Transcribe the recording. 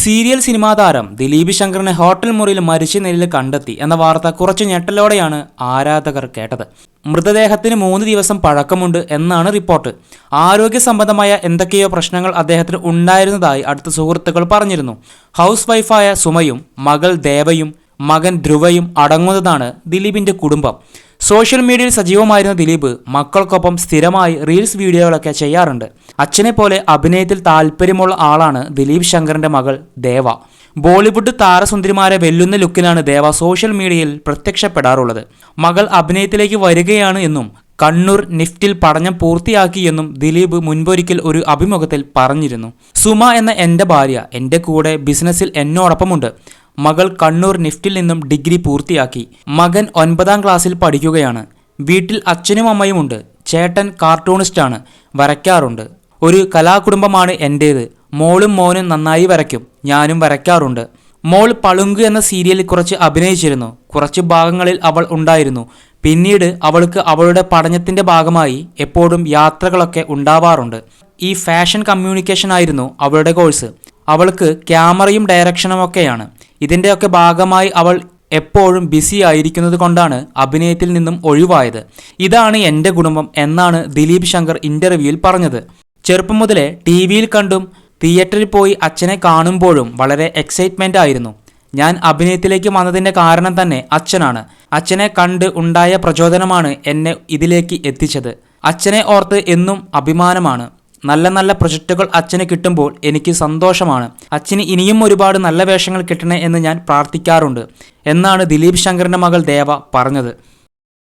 Serial cinema താരം Dileep ശങ്കറിനെ hotel മുറിയിൽ മരിച്ച നിലയിൽ കണ്ടെത്തി എന്ന വാർത്ത കുറച്ച് ഞെട്ടലോടെയാണ് ആരാധകർ കേട്ടത്. മൃതദേഹത്തിന് മൂന്ന് ദിവസം പഴക്കമുണ്ട് എന്നാണ് റിപ്പോർട്ട്. ആരോഗ്യ സംബന്ധമായ എന്തൊക്കെയോ പ്രശ്നങ്ങൾ അദ്ദേഹത്തിന് ഉണ്ടായിരുന്നതായി അടുത്ത സുഹൃത്തുക്കൾ പറഞ്ഞിരുന്നു. ഹൗസ് വൈഫായ സുമയും മകൾ ദേവയും മകൻ ധ്രുവയും അടങ്ങുന്നതാണ് ദിലീപിന്റെ കുടുംബം. സോഷ്യൽ മീഡിയയിൽ സജീവമായിരുന്ന ദിലീപ് മക്കൾക്കൊപ്പം സ്ഥിരമായി റീൽസ് വീഡിയോകളൊക്കെ ചെയ്യാറുണ്ട്. അച്ഛനെ പോലെ അഭിനയത്തിൽ താല്പര്യമുള്ള ആളാണ് ദിലീപ് ശങ്കറിന്റെ മകൾ ദേവ. ബോളിവുഡ് താരസുന്ദരിമാരെ വെല്ലുന്ന ലുക്കിലാണ് ദേവ സോഷ്യൽ മീഡിയയിൽ പ്രത്യക്ഷപ്പെടാറുള്ളത്. മകൾ അഭിനയത്തിലേക്ക് വരികയാണ് എന്നും കണ്ണൂർ നിഫ്റ്റിൽ പഠനം പൂർത്തിയാക്കിയെന്നും ദിലീപ് മുൻപൊരിക്കൽ ഒരു അഭിമുഖത്തിൽ പറഞ്ഞിരുന്നു. സുമ എന്ന എന്റെ ഭാര്യ എന്റെ കൂടെ ബിസിനസ്സിൽ എന്നോടൊപ്പമുണ്ട്. മകൾ കണ്ണൂർ നിഫ്റ്റിൽ നിന്നും ഡിഗ്രി പൂർത്തിയാക്കി. മകൻ ഒൻപതാം ക്ലാസ്സിൽ പഠിക്കുകയാണ്. വീട്ടിൽ അച്ഛനും അമ്മയുമുണ്ട് ചേട്ടൻ കാർട്ടൂണിസ്റ്റാണ്. വരയ്ക്കാറുണ്ട്. ഒരു കലാകുടുംബമാണ് എന്റേത് മോളും മോനും നന്നായി വരയ്ക്കും. ഞാനും വരയ്ക്കാറുണ്ട്. മോൾ പളുങ്ക് എന്ന സീരിയലിൽ കുറച്ച് അഭിനയിച്ചിരുന്നു. കുറച്ച് ഭാഗങ്ങളിൽ അവൾ ഉണ്ടായിരുന്നു. പിന്നീട് അവൾക്ക് അവളുടെ പഠനത്തിന്റെ ഭാഗമായി എപ്പോഴും യാത്രകളൊക്കെ ഉണ്ടാവാറുണ്ട്. ഈ ഫാഷൻ കമ്മ്യൂണിക്കേഷൻ ആയിരുന്നു അവളുടെ കോഴ്സ്. അവൾക്ക് ക്യാമറയും ഡയറക്ഷനും ഒക്കെയാണ്. ഇതിന്റെയൊക്കെ ഭാഗമായി അവൾ എപ്പോഴും ബിസി ആയിരിക്കുന്നത് കൊണ്ടാണ് അഭിനയത്തിൽ നിന്നും ഒഴിവായത്. ഇതാണ് എന്റെ കുടുംബം എന്നാണ് ദിലീപ് ശങ്കർ ഇന്റർവ്യൂവിൽ പറഞ്ഞത്. ചെറുപ്പം മുതലേ ടി വിയിൽ കണ്ടും തിയേറ്ററിൽ പോയി അച്ഛനെ കാണുമ്പോഴും വളരെ എക്സൈറ്റ്മെന്റ് ആയിരുന്നു. ഞാൻ അഭിനയത്തിലേക്ക് വന്നതിന്റെ കാരണം തന്നെ അച്ഛനാണ്. അച്ഛനെ കണ്ട് ഉണ്ടായ പ്രചോദനമാണ് എന്നെ ഇതിലേക്ക് എത്തിച്ചത്. അച്ഛനെ ഓർത്ത് എന്നും അഭിമാനമാണ്. നല്ല നല്ല പ്രൊജക്റ്റുകൾ അച്ഛന് കിട്ടുമ്പോൾ എനിക്ക് സന്തോഷമാണ്. അച്ഛന് ഇനിയും ഒരുപാട് നല്ല വേഷങ്ങൾ കിട്ടണേ എന്ന് ഞാൻ പ്രാർത്ഥിക്കാറുണ്ട്. എന്നാണ് ദിലീപ് ശങ്കറിന്റെ മകൾ ദേവ പറഞ്ഞത്.